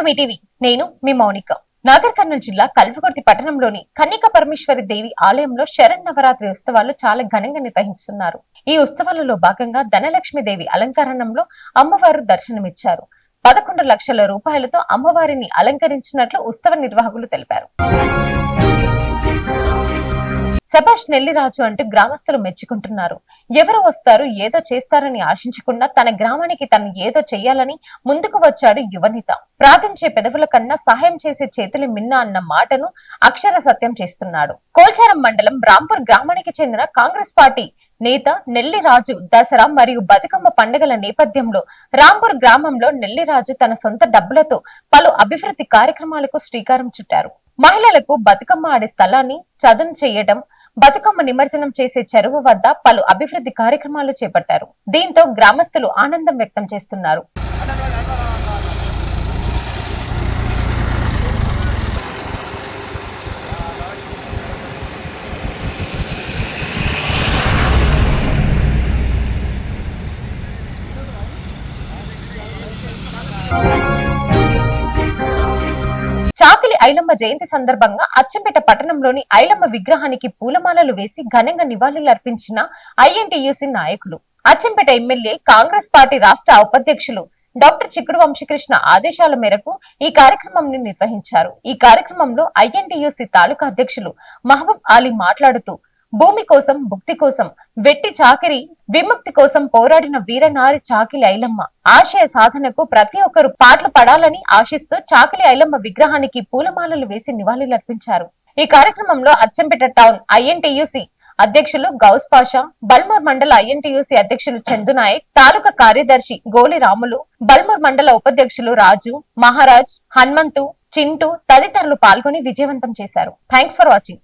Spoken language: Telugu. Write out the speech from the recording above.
టు మీ టీవీ నేను మీ మౌనిక. నాగర్ కర్నూలు జిల్లా కల్వకుర్తి పట్టణంలోని కన్నిక పరమేశ్వరి దేవి ఆలయంలో శరణ్ నవరాత్రి ఉత్సవాలు చాలా ఘనంగా నిర్వహిస్తున్నారు. ఈ ఉత్సవాలలో భాగంగా ధనలక్ష్మి దేవి అలంకరణంలో అమ్మవారు దర్శనమిచ్చారు. పదకొండు లక్షల రూపాయలతో అమ్మవారిని అలంకరించినట్లు ఉత్సవ నిర్వాహకులు తెలిపారు. సభాష్ నెల్లిరాజు అంటూ గ్రామస్తులు మెచ్చుకుంటున్నారు. ఎవరు వస్తారు ఏదో చేస్తారని ఆశించకుండా తన గ్రామానికి తను ఏదో చేయాలని ముందుకు వచ్చాడు యువనిత. ప్రార్థించే పెదవుల కన్నా సహాయం చేసే చేతులు మిన్న అన్న మాటను అక్షర సత్యం చేస్తున్నాడు. కోల్చారం మండలం రాంపూర్ గ్రామానికి చెందిన కాంగ్రెస్ పార్టీ నేత నెల్లిరాజు దసరా మరియు బతుకమ్మ పండుగల నేపథ్యంలో రాంపూర్ గ్రామంలో నెల్లిరాజు తన సొంత డబ్బులతో పలు అభివృద్ధి కార్యక్రమాలకు శ్రీకారం చుట్టారు. మహిళలకు బతుకమ్మ ఆడే స్థలాన్ని చదును చేయడం బతుకమ్మ నిమజ్జనం చేసే చెరువు వద్ద పలు అభివృద్ధి కార్యక్రమాలు చేపట్టారు. దీంతో గ్రామస్తులు ఆనందం వ్యక్తం చేస్తున్నారు. ఐలమ్మ జయంతి సందర్భంగా అచ్చంపేట పట్టణంలోని ఐలమ్మ విగ్రహానికి పూలమాలలు వేసి ఘనంగా నివాళులర్పించిన ఐఎన్టీయూసీ నాయకులు. అచ్చంపేట ఎమ్మెల్యే కాంగ్రెస్ పార్టీ రాష్ట్ర ఉపాధ్యక్షులు డాక్టర్ చిక్కుడు వంశీకృష్ణ ఆదేశాల మేరకు ఈ కార్యక్రమం నిర్వహించారు. ఈ కార్యక్రమంలో ఐఎన్టీయూసీ తాలూకా అధ్యక్షులు మహబూబ్ అలీ మాట్లాడుతూ భూమి కోసం భుక్తి కోసం వెట్టి చాకిరి విముక్తి కోసం పోరాడిన వీరనారి చాకిలి ఐలమ్మ. ఆశయ సాధనకు ప్రతి ఒక్కరు పాటలు పడాలని ఆశిస్తూ చాకిలి ఐలమ్మ విగ్రహానికి పూలమాలలు వేసి నివాళులర్పించారు. ఈ కార్యక్రమంలో అచ్చంపేట టౌన్ ఐఎన్టీయూసీ అధ్యక్షులు గౌస్ పాషా బల్మూర్ మండల ఐఎన్టీయూసీ అధ్యక్షులు చందునాయక్ తాలూకా కార్యదర్శి గోలి రాములు బల్మూర్ మండల ఉపాధ్యక్షులు రాజు మహారాజ్ హనుమంతు చింటూ తదితరులు పాల్గొని విజయవంతం చేశారు. Thanks for watching.